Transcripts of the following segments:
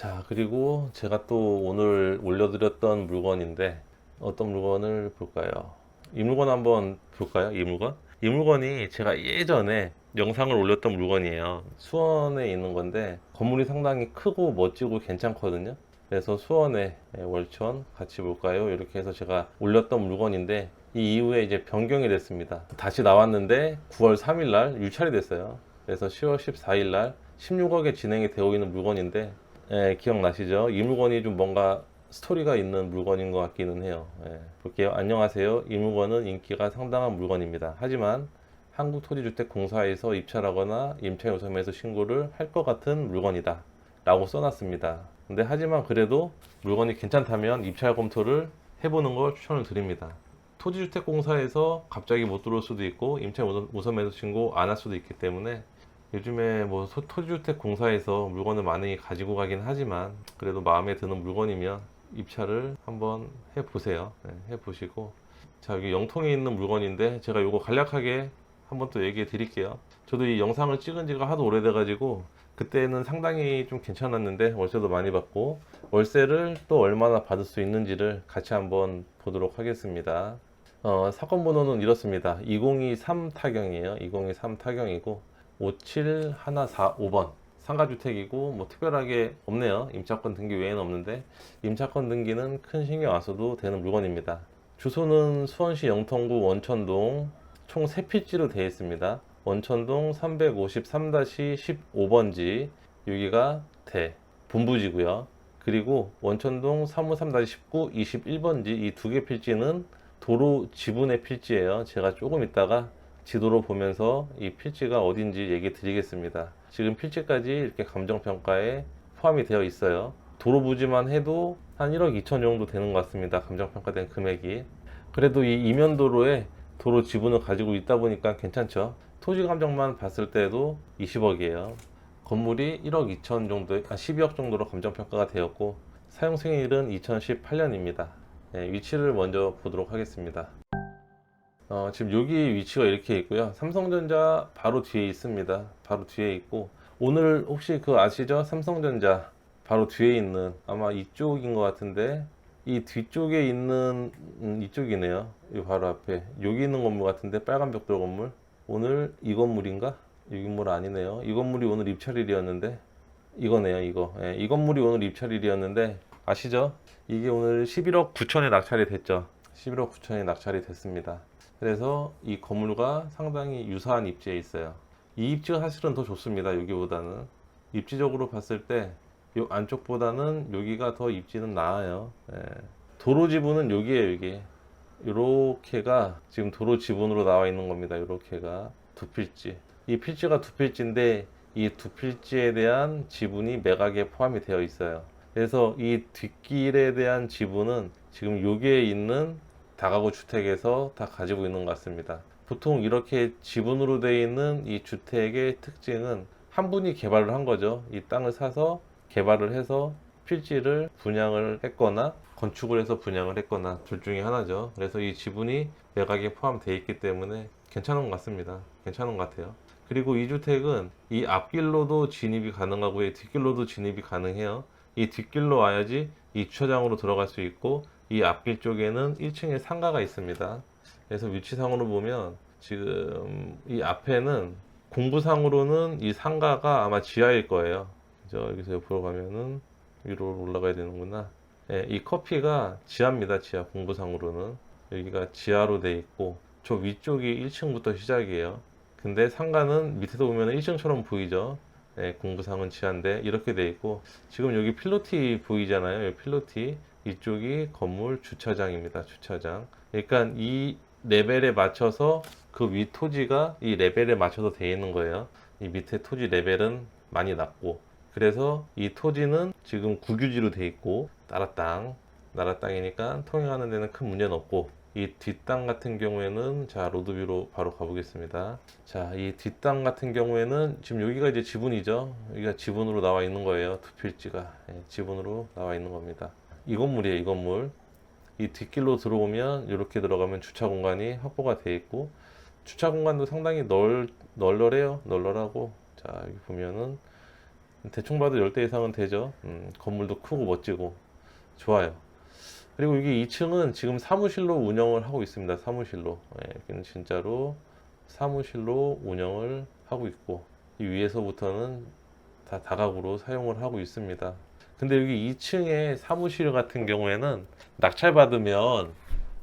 자, 그리고 제가 또 오늘 올려드렸던 물건인데 어떤 물건을 볼까요? 이 물건 한번 볼까요? 이 물건? 이 물건이 제가 예전에 영상을 올렸던 물건이에요. 수원에 있는 건데 건물이 상당히 크고 멋지고 괜찮거든요. 그래서 수원에 월천 같이 볼까요? 이렇게 해서 제가 올렸던 물건인데 이 이후에 이제 변경이 됐습니다. 다시 나왔는데 9월 3일 날 유찰이 됐어요. 그래서 10월 14일 날 16억에 진행이 되어 있는 물건인데 예, 기억나시죠? 이 물건이 좀 뭔가 스토리가 있는 물건인 것 같기는 해요. 예, 볼게요. 안녕하세요. 이 물건은 인기가 상당한 물건입니다. 하지만 한국토지주택공사에서 입찰하거나 임차요금에서 신고를 할 것 같은 물건이다. 라고 써놨습니다. 근데 하지만 그래도 물건이 괜찮다면 입찰 검토를 해보는 걸 추천을 드립니다. 토지주택공사에서 갑자기 못 들어올 수도 있고 임차 우선매수 신고 안 할 수도 있기 때문에 요즘에 뭐 소- 토지주택 공사에서 물건을 많이 가지고 가긴 하지만 그래도 마음에 드는 물건이면 입찰을 한번 해 보세요. 네, 해 보시고 자 여기 영통에 있는 물건인데 제가 요거 간략하게 한번 또 얘기해 드릴게요. 저도 이 영상을 찍은 지가 하도 오래돼 가지고 그때는 상당히 좀 괜찮았는데 월세도 많이 받고 월세를 또 얼마나 받을 수 있는지를 같이 한번 보도록 하겠습니다. 어, 사건 번호는 이렇습니다. 2023 타경이에요. 2023 타경이고 57145번 상가주택이고 뭐 특별하게 없네요. 임차권 등기 외에는 없는데 임차권 등기는 큰 신경 안 써도 되는 물건입니다. 주소는 수원시 영통구 원천동 총 3필지로 되어 있습니다. 원천동 353-15번지 여기가 대 본부지고요. 그리고 원천동 353-19 21번지 이 두 개 필지는 도로 지분의 필지예요. 제가 조금 있다가 지도로 보면서 이 필지가 어딘지 얘기 드리겠습니다. 지금 필지까지 이렇게 감정평가에 포함이 되어 있어요. 도로 부지만 해도 한 1억 2천 정도 되는 것 같습니다. 감정평가된 금액이. 그래도 이 이면도로에 도로 지분을 가지고 있다 보니까 괜찮죠. 토지 감정만 봤을 때도 20억이에요. 건물이 1억 2천 정도, 아 12억 정도로 감정평가가 되었고 사용 승인일은 2018년입니다. 네, 위치를 먼저 보도록 하겠습니다. 어, 지금 여기 위치가 이렇게 있고요. 삼성전자 바로 뒤에 있습니다. 바로 뒤에 있고 오늘 혹시 그 아시죠? 삼성전자 바로 뒤에 있는 아마 이쪽인 것 같은데 이 뒤쪽에 있는 음, 이쪽이네요. 이 바로 앞에 여기 있는 건물 같은데 빨간 벽돌 건물 오늘 이 건물인가? 이 건물 아니네요. 이 건물이 오늘 입찰일이었는데 이거네요. 이거 예, 이 건물이 오늘 입찰일이었는데 아시죠? 이게 오늘 11억 9천에 낙찰이 됐죠. 11억 9천에 낙찰이 됐습니다. 그래서 이 건물과 상당히 유사한 입지에 있어요. 이 입지가 사실은 더 좋습니다. 여기보다는 입지적으로 봤을 때 이 안쪽보다는 여기가 더 입지는 나아요. 예. 도로 지분은 여기에요. 여기 요렇게가 지금 도로 지분으로 나와 있는 겁니다. 요렇게가 두 필지. 이 필지가 두 필지인데 이 두 필지에 대한 지분이 매각에 포함이 되어 있어요. 그래서 이 뒷길에 대한 지분은 지금 여기에 있는 다가구 주택에서 다 가지고 있는 것 같습니다. 보통 이렇게 지분으로 되어 있는 이 주택의 특징은 한 분이 개발을 한 거죠. 이 땅을 사서 개발을 해서 필지를 분양을 했거나 건축을 해서 분양을 했거나 둘 중에 하나죠. 그래서 이 지분이 매각에 포함되어 있기 때문에 괜찮은 것 같습니다. 괜찮은 것 같아요. 그리고 이 주택은 이 앞길로도 진입이 가능하고 이 뒷길로도 진입이 가능해요. 이 뒷길로 와야지 이 주차장으로 들어갈 수 있고 이 앞길 쪽에는 1층에 상가가 있습니다. 그래서 위치상으로 보면 지금 이 앞에는 공부상으로는 이 상가가 아마 지하일 거예요. 그죠? 여기서 옆으로 가면은 위로 올라가야 되는구나. 예, 이 커피가 지하입니다. 지하 공부상으로는 여기가 지하로 돼 있고 저 위쪽이 1층부터 시작이에요. 근데 상가는 밑에서 보면 1층처럼 보이죠. 예, 공부상은 지하인데 이렇게 돼 있고 지금 여기 필로티 보이잖아요. 필로티 이쪽이 건물 주차장입니다. 주차장. 그러니까 이 레벨에 맞춰서 그 위 토지가 이 레벨에 맞춰서 돼 있는 거예요. 이 밑에 토지 레벨은 많이 낮고 그래서 이 토지는 지금 국유지로 돼 있고 나라 땅, 나라 땅이니까 통행하는 데는 큰 문제는 없고 이 뒷땅 같은 경우에는 자 로드뷰로 바로 가보겠습니다. 자 이 뒷땅 같은 경우에는 지금 여기가 이제 지분이죠. 여기가 지분으로 나와 있는 거예요. 두 필지가 예, 지분으로 나와 있는 겁니다. 이 건물이에요. 이 건물. 이 뒷길로 들어오면 이렇게 들어가면 주차 공간이 확보가 되어 있고 주차 공간도 상당히 널 널널해요. 널널하고 자 여기 보면은 대충 봐도 10대 이상은 되죠. 음, 건물도 크고 멋지고 좋아요. 그리고 여기 2층은 지금 사무실로 운영을 하고 있습니다. 사무실로. 예, 여기는 진짜로 사무실로 운영을 하고 있고 이 위에서부터는 다 다각으로 사용을 하고 있습니다. 근데 여기 2층에 사무실 같은 경우에는 낙찰 받으면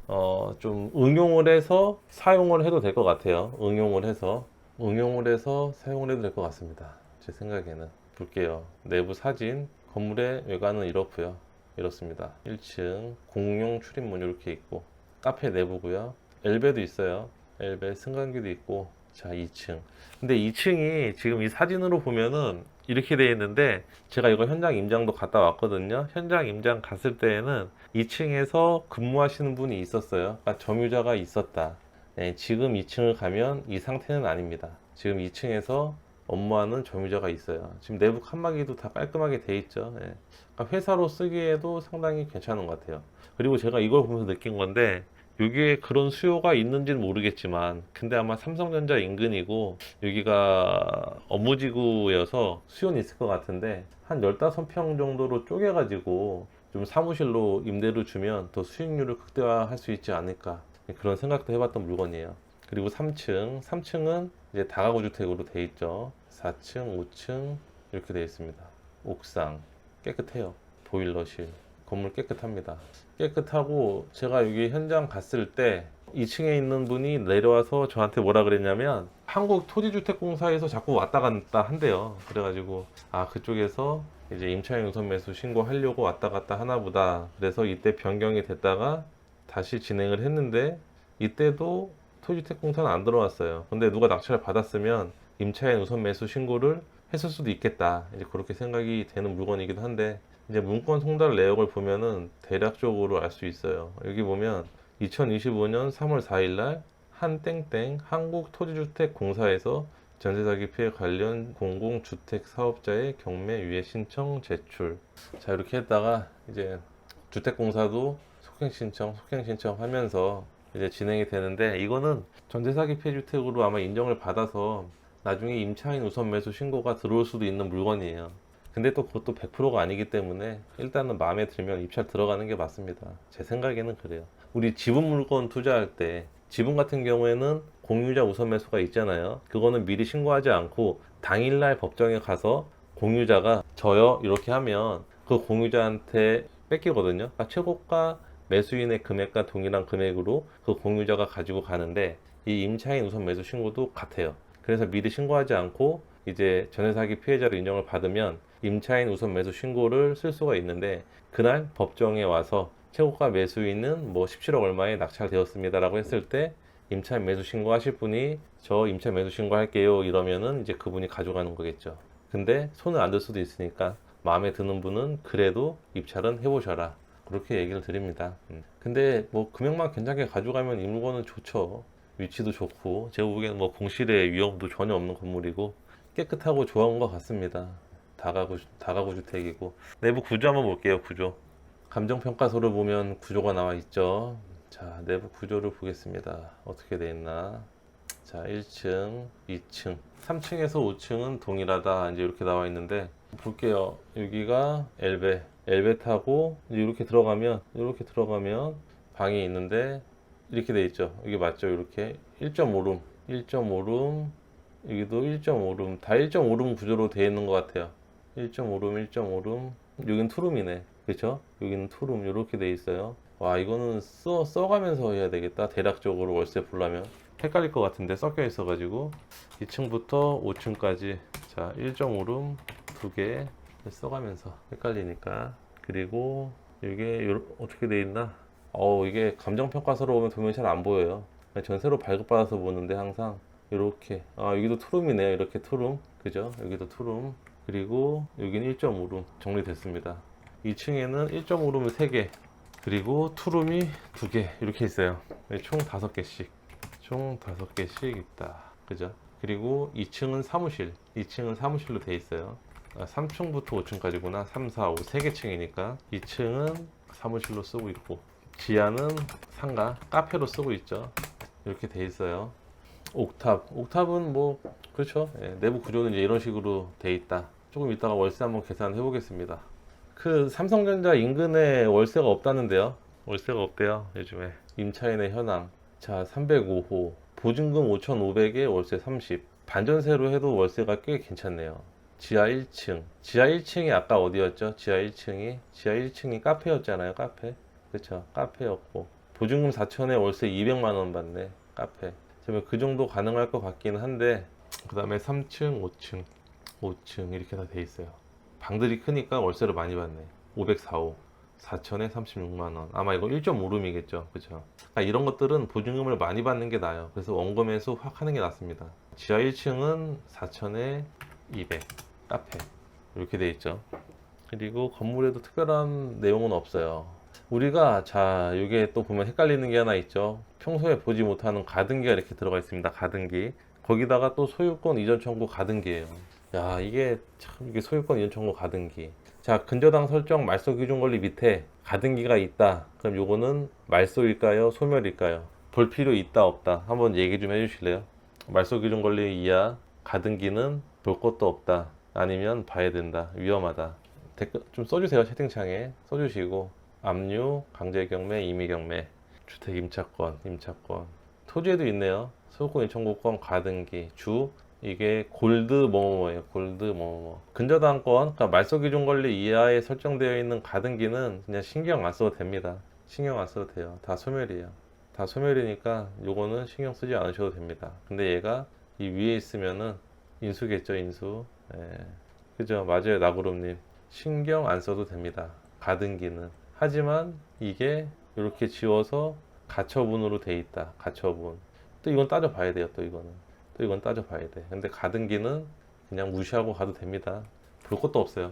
어, 좀 응용을 해서 사용을 해도 될 것 같아요. 응용을 해서 응용을 해서 사용을 해도 될 것 같습니다. 제 생각에는 볼게요. 내부 사진 건물의 외관은 이렇고요. 이렇습니다. 1층 공용 출입문 이렇게 있고 카페 내부고요. 엘베도 있어요. 엘베 승강기도 있고 자 2층. 근데 2층이 지금 이 사진으로 보면은 이렇게 되어 있는데 제가 이거 현장 임장도 갔다 왔거든요. 현장 임장 갔을 때에는 2층에서 근무하시는 분이 있었어요. 그러니까 점유자가 있었다. 네, 지금 2층을 가면 이 상태는 아닙니다. 지금 2층에서 업무하는 점유자가 있어요. 지금 내부 칸막이도 다 깔끔하게 돼 있죠. 예. 그러니까 회사로 쓰기에도 상당히 괜찮은 것 같아요. 그리고 제가 이걸 보면서 느낀 건데 여기에 그런 수요가 있는지는 모르겠지만 근데 아마 삼성전자 인근이고 여기가 업무지구여서 수요는 있을 것 같은데 한 15평 정도로 쪼개가지고 좀 사무실로 임대를 주면 더 수익률을 극대화할 수 있지 않을까 그런 생각도 해봤던 물건이에요. 그리고 3층, 3층은 이제 다가구 주택으로 돼 있죠. 4층, 5층 이렇게 돼 있습니다. 옥상 깨끗해요. 보일러실 건물 깨끗합니다. 깨끗하고 제가 여기 현장 갔을 때 2층에 있는 분이 내려와서 저한테 뭐라 그랬냐면 한국 토지주택공사에서 자꾸 왔다 갔다 한대요. 그래가지고 아 그쪽에서 이제 임차인 우선 매수 신고하려고 왔다 갔다 하나 보다. 그래서 이때 변경이 됐다가 다시 진행을 했는데 이때도 토지주택공사는 안 들어왔어요. 근데 누가 낙찰을 받았으면 임차인 우선 매수 신고를 했을 수도 있겠다. 이제 그렇게 생각이 되는 물건이기도 한데 이제 문건 송달 내역을 보면은 대략적으로 알 수 있어요. 여기 보면 2025년 3월 4일 날 한땡땡 한국토지주택공사에서 전세 사기 피해 관련 공공주택 사업자의 경매 유예 신청 제출. 자 이렇게 했다가 이제 주택공사도 속행 신청, 속행 신청 하면서 이제 진행이 되는데 이거는 전세 사기 피해 주택으로 아마 인정을 받아서 나중에 임차인 우선 매수 신고가 들어올 수도 있는 물건이에요. 근데 또 그것도 100%가 아니기 때문에 일단은 마음에 들면 입찰 들어가는 게 맞습니다. 제 생각에는 그래요. 우리 지분 물건 투자할 때 지분 같은 경우에는 공유자 우선 매수가 있잖아요. 그거는 미리 신고하지 않고 당일날 법정에 가서 공유자가 저요 이렇게 하면 그 공유자한테 뺏기거든요. 그러니까 최고가 매수인의 금액과 동일한 금액으로 그 공유자가 가지고 가는데 이 임차인 우선 매수 신고도 같아요. 그래서 미리 신고하지 않고 이제 전세 사기 피해자로 인정을 받으면 임차인 우선 매수 신고를 쓸 수가 있는데 그날 법정에 와서 최고가 매수인은 뭐 17억 얼마에 낙찰되었습니다라고 했을 때 임차인 매수 신고하실 분이 저 임차인 매수 신고할게요 이러면은 이제 그분이 가져가는 거겠죠. 근데 손을 안 들 수도 있으니까 마음에 드는 분은 그래도 입찰은 해보셔라. 그렇게 얘기를 드립니다. 음. 근데 뭐 금액만 괜찮게 가져가면 이 물건은 좋죠. 위치도 좋고 제가 보기에는 뭐 공실의 위험도 전혀 없는 건물이고 깨끗하고 좋은 것 같습니다. 다가구 다가구 주택이고 내부 구조 한번 볼게요. 구조 감정 평가서를 보면 구조가 나와 있죠. 자 내부 구조를 보겠습니다. 어떻게 돼 있나? 자 1층, 2층, 3층에서 5층은 동일하다 이제 이렇게 나와 있는데 볼게요. 여기가 엘베 엘베 타고 이렇게 들어가면 이렇게 들어가면 방이 있는데 이렇게 돼 있죠. 이게 맞죠? 이렇게 1.5룸, 1.5룸, 여기도 1.5룸, 다 1.5룸 구조로 되어 있는 것 같아요. 1.5룸, 1.5룸, 여긴 투룸이네. 그쵸? 여기는 투룸, 이렇게 돼 있어요. 와, 이거는 써, 써가면서 해야 되겠다. 대략적으로 월세 보려면. 헷갈릴 것 같은데 섞여 있어가지고. 2층부터 5층까지. 자, 1.5룸 두 개 써가면서 헷갈리니까. 그리고 이게 요- 어떻게 돼 있나? 어 이게 감정평가서로 오면 도면이 잘 안 보여요. 전세로 발급받아서 보는데 항상 이렇게 아 여기도 투룸이네요. 이렇게 투룸 그죠? 여기도 투룸 그리고 여기는 1.5룸 정리됐습니다. 2층에는 1.5룸이 3개 그리고 투룸이 2개 이렇게 있어요. 네, 총 5개씩 총 5개씩 있다. 그죠? 그리고 2층은 사무실 2층은 사무실로 돼 있어요. 아, 3층부터 5층까지구나. 3, 4, 5, 3개 층이니까 2층은 사무실로 쓰고 있고 지하는 상가, 카페로 쓰고 있죠. 이렇게 돼 있어요. 옥탑, 옥탑은 뭐 그렇죠. 예, 내부 구조는 이제 이런 식으로 돼 있다. 조금 이따가 월세 한번 계산해 보겠습니다. 그 삼성전자 인근에 월세가 없다는데요. 월세가 없대요. 요즘에 임차인의 현황. 자, 305호. 보증금 5,500에 월세 30. 반전세로 해도 월세가 꽤 괜찮네요. 지하 1층. 지하 1층이 아까 어디였죠? 지하 1층이 지하 1층이 카페였잖아요. 카페. 그쵸? 카페였고 보증금 4천에 월세 200만 원 받네. 카페. 그 정도 가능할 것 같기는 한데 그 다음에 3층, 5층, 5층 이렇게 다 돼 있어요. 방들이 크니까 월세를 많이 받네. 504호. 4천에 36만 원. 아마 이거 1.5룸이겠죠. 그죠? 그러니까 이런 것들은 보증금을 많이 받는 게 나아요. 그래서 원금 매수 확 하는 게 낫습니다. 지하 1층은 4천에 200. 카페. 이렇게 돼 있죠. 그리고 건물에도 특별한 내용은 없어요. 우리가 자, 이게 또 보면 헷갈리는 게 하나 있죠. 평소에 보지 못하는 가등기가 이렇게 들어가 있습니다. 가등기. 거기다가 또 소유권 이전 청구 가등기예요. 야, 이게 참 이게 소유권 이전 청구 가등기. 자, 근저당 설정 말소 기준 권리 밑에 가등기가 있다. 그럼 요거는 말소일까요? 소멸일까요? 볼 필요 있다 없다. 한번 얘기 좀 해주실래요? 말소 기준 권리 이하 가등기는 볼 것도 없다. 아니면 봐야 된다. 위험하다. 댓글 좀 써주세요. 채팅창에 써주시고 압류, 강제경매, 임의경매, 주택 임차권, 임차권, 토지에도 있네요. 소유권 인천구권 가등기, 주 이게 골드 뭐뭐뭐예요. 골드 뭐뭐뭐. 근저당권, 그러니까 말소 기준 권리 이하에 설정되어 있는 가등기는 그냥 신경 안 써도 됩니다. 신경 안 써도 돼요. 다 소멸이에요. 다 소멸이니까 요거는 신경 쓰지 않으셔도 됩니다. 근데 얘가 이 위에 있으면은 인수겠죠, 인수. 예. 그죠, 맞아요, 나구름님. 신경 안 써도 됩니다. 가등기는. 하지만 이게 이렇게 지워서 가처분으로 돼 있다. 가처분. 또 이건 따져봐야 돼요, 또 이거는. 또 이건 따져봐야 돼. 근데 가등기는 그냥 무시하고 가도 됩니다. 볼 것도 없어요.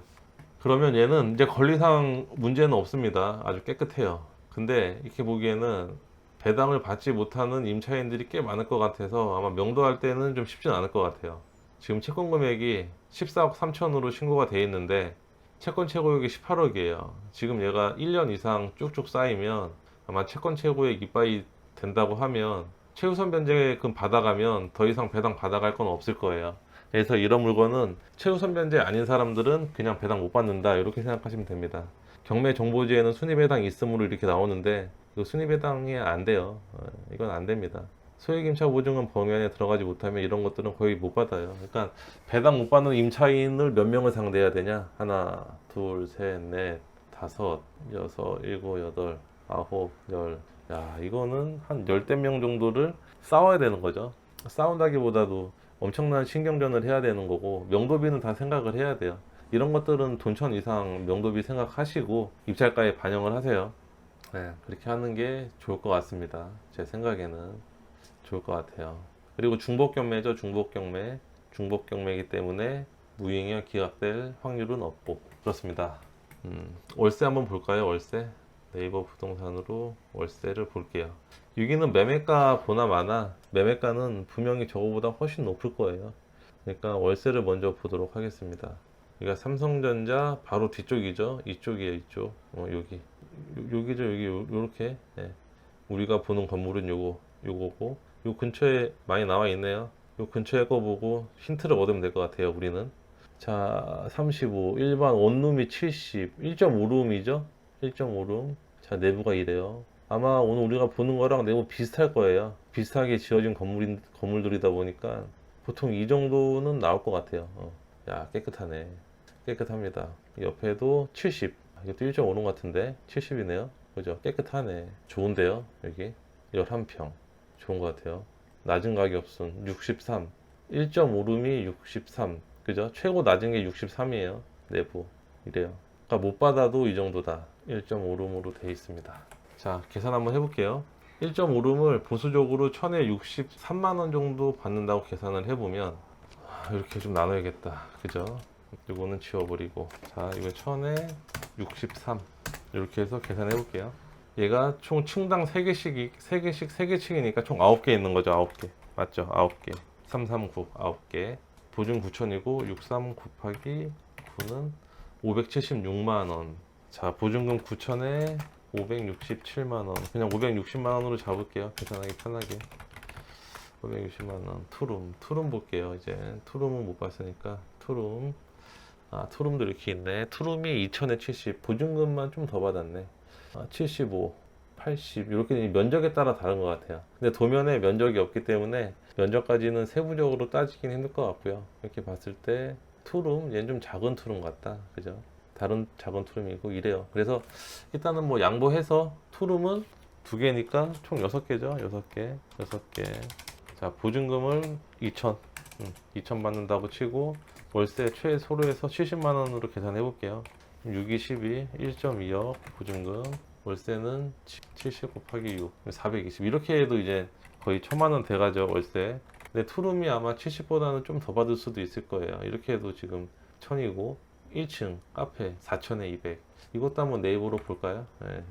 그러면 얘는 이제 권리상 문제는 없습니다. 아주 깨끗해요. 근데 이렇게 보기에는 배당을 받지 못하는 임차인들이 꽤 많을 것 같아서 아마 명도할 때는 좀 쉽진 않을 것 같아요. 지금 채권 금액이 14억 3천으로 신고가 돼 있는데 채권 최고액이 18억이에요. 지금 얘가 1년 이상 쭉쭉 쌓이면 아마 채권 최고액 이빠이 된다고 하면 최우선 변제금 받아가면 더 이상 배당 받아갈 건 없을 거예요. 그래서 이런 물건은 최우선 변제 아닌 사람들은 그냥 배당 못 받는다 이렇게 생각하시면 됩니다. 경매 정보지에는 순위 배당 있음으로 이렇게 나오는데 이거 순위 배당이 안 돼요. 어, 이건 안 됩니다. 소액 임차 보증금 범위 안에 들어가지 못하면 이런 것들은 거의 못 받아요. 그러니까 배당 못 받는 임차인을 몇 명을 상대해야 되냐? 하나, 둘, 셋, 넷, 다섯, 여섯, 일곱, 여덟, 아홉, 열. 야, 이거는 한 열댓 명 정도를 싸워야 되는 거죠. 싸운다기보다도 엄청난 신경전을 해야 되는 거고 명도비는 다 생각을 해야 돼요. 이런 것들은 돈천 이상 명도비 생각하시고 입찰가에 반영을 하세요. 네, 그렇게 하는 게 좋을 것 같습니다. 제 생각에는 좋을 것 같아요. 그리고 중복 경매죠, 중복 경매. 중복 경매이기 때문에 무이행이 기각될 확률은 없고 그렇습니다. 음, 월세 한번 볼까요? 월세 네이버 부동산으로 월세를 볼게요. 여기는 매매가 보나 마나 매매가는 분명히 저거보다 훨씬 높을 거예요. 그러니까 월세를 먼저 보도록 하겠습니다. 여기가 삼성전자 바로 뒤쪽이죠. 이쪽이에요, 이쪽. 어, 여기. 요- 여기죠, 여기 요, 요렇게. 예. 우리가 보는 건물은 요거, 요거고. 요 근처에 많이 나와 있네요. 요 근처에 거 보고 힌트를 얻으면 될 것 같아요, 우리는. 자, 35. 일반 원룸이 70. 1.5룸이죠? 1.5룸. 자, 내부가 이래요. 아마 오늘 우리가 보는 거랑 내부 비슷할 거예요. 비슷하게 지어진 건물인, 건물들이다 보니까 보통 이 정도는 나올 것 같아요. 어. 야, 깨끗하네. 깨끗합니다. 옆에도 70. 이것도 1.5룸 같은데 70이네요. 그죠? 깨끗하네. 좋은데요, 여기. 11평. 좋은 것 같아요. 낮은 가격 순 63. 1.5룸이 63. 그죠? 최고 낮은 게 63이에요. 내부. 이래요. 그러니까 못 받아도 이 정도다. 1.5룸으로 돼 있습니다. 자, 계산 한번 해볼게요. 1.5룸을 보수적으로 1000에 63만 원 정도 받는다고 계산을 해보면 아, 이렇게 좀 나눠야겠다. 그죠? 이거는 지워버리고 자, 이거 1000에 63 이렇게 해서 계산해 볼게요. 얘가 총 층당 3개씩, 3개씩, 3개 층이니까 총 9개 있는 거죠. 9개. 맞죠? 9개. 339, 9개. 보증 9천이고 63 곱하기 9는 576만 원. 자, 보증금 9천에 567만 원. 그냥 560만 원으로 잡을게요. 계산하기 편하게. 560만 원. 투룸. 투룸 볼게요. 이제 투룸은 못 봤으니까 투룸. 아, 투룸도 이렇게 있네. 투룸이 2천에 70, 보증금만 좀 더 받았네. 아, 75, 80 이렇게 면적에 따라 다른 것 같아요. 근데 도면에 면적이 없기 때문에 면적까지는 세부적으로 따지긴 힘들 것 같고요. 이렇게 봤을 때 투룸 얘는 좀 작은 투룸 같다. 그죠? 다른 작은 투룸이고 이래요. 그래서 일단은 뭐 양보해서 투룸은 두 개니까 총 여섯 개죠. 여섯 개, 여섯 개. 자 보증금을 2천, 음, 2천 받는다고 치고 월세 최소로 해서 70만 원으로 계산해 볼게요. 6, 2, 12, 1.2억 보증금. 월세는 70 곱하기 6, 420. 이렇게 해도 이제 거의 천만 원 돼가죠 월세. 근데 투룸이 아마 70보다는 좀 더 받을 수도 있을 거예요. 이렇게 해도 지금 1000이고 1층 카페 4000에 200. 이것도 한번 네이버로 볼까요? 네,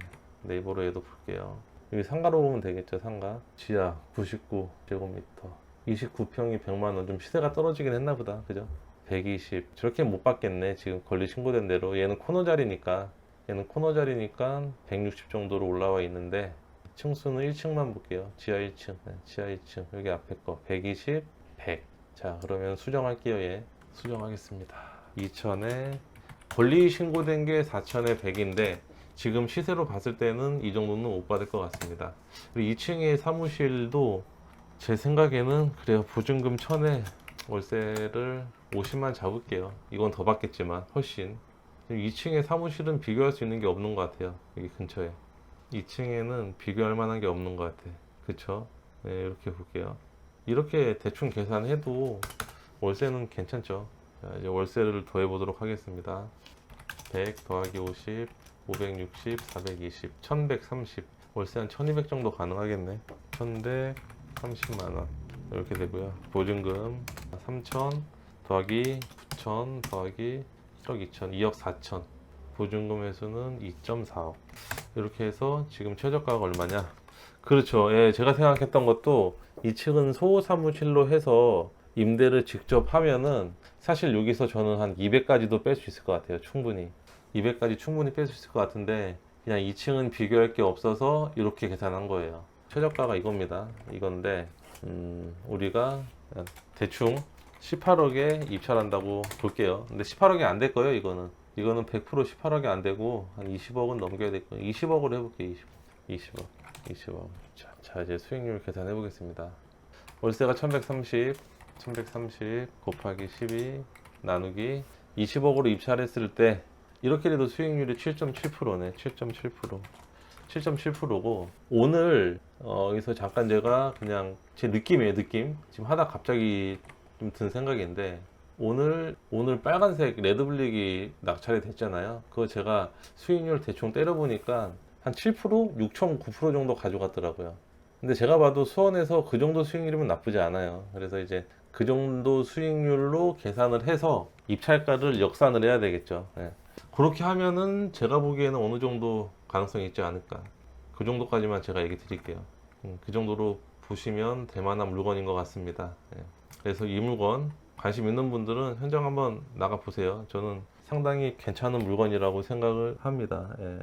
네이버로 해도 볼게요. 여기 상가로 보면 되겠죠 상가. 지하 99 제곱미터. 29평이 100만 원. 좀 시세가 떨어지긴 했나 보다. 그죠? 120. 저렇게 못 받겠네. 지금 권리 신고된 대로. 얘는 코너 자리니까. 얘는 코너 자리니까 160 정도로 올라와 있는데 층수는 1층만 볼게요. 지하 1층. 네, 지하 1층. 여기 앞에 거 120, 100. 자, 그러면 수정할게요. 얘. 수정하겠습니다. 2000에 권리 신고된 게 4000에 100인데 지금 시세로 봤을 때는 이 정도는 못 받을 것 같습니다. 그리고 2층의 사무실도 제 생각에는 그래요. 보증금 1000에 월세를 50만 잡을게요. 이건 더 받겠지만 훨씬. 2층의 사무실은 비교할 수 있는 게 없는 것 같아요. 여기 근처에. 2층에는 비교할 만한 게 없는 것 같아. 그쵸? 네, 이렇게 볼게요. 이렇게 대충 계산해도 월세는 괜찮죠. 자, 이제 월세를 더해 보도록 하겠습니다. 100 더하기 50, 560, 420, 1130. 월세 한 1200 정도 가능하겠네. 1130만 원. 이렇게 되고요. 보증금 3000 더하기 9000 더하기 1억 2천, 2억 4천. 보증금 회수는 2.4억. 이렇게 해서 지금 최저가가 얼마냐? 그렇죠. 예, 제가 생각했던 것도 이 층은 소사무실로 해서 임대를 직접 하면은 사실 여기서 저는 한 200까지도 뺄 수 있을 것 같아요. 충분히. 200까지 충분히 뺄 수 있을 것 같은데 그냥 2층은 비교할 게 없어서 이렇게 계산한 거예요. 최저가가 이겁니다. 이건데 음, 우리가 대충 18억에 입찰한다고 볼게요. 근데 18억이 안 될 거예요, 이거는. 이거는 100% 18억이 안 되고 한 20억은 넘겨야 될 거예요. 20억으로 해볼게요, 20. 20억. 20억. 자, 자, 이제 수익률 계산해 보겠습니다. 월세가 1130, 1130 곱하기 12 나누기 20억으로 입찰했을 때 이렇게 돼도 수익률이 7.7%네. 7.7%. 7.7%고 오늘 어, 여기서 잠깐 제가 그냥 제 느낌이에요 느낌 지금 하다 갑자기 좀 든 생각인데 오늘 오늘 빨간색 레드블릭이 낙찰이 됐잖아요 그거 제가 수익률 대충 때려 보니까 한 7% 6.9% 정도 가져갔더라고요 근데 제가 봐도 수원에서 그 정도 수익률이면 나쁘지 않아요 그래서 이제 그 정도 수익률로 계산을 해서 입찰가를 역산을 해야 되겠죠 예. 그렇게 하면은 제가 보기에는 어느 정도 가능성이 있지 않을까. 그 정도까지만 제가 얘기 드릴게요. 음, 그 정도로 보시면 될 만한 물건인 것 같습니다. 예. 그래서 이 물건 관심 있는 분들은 현장 한번 나가 보세요. 저는 상당히 괜찮은 물건이라고 생각을 합니다. 예.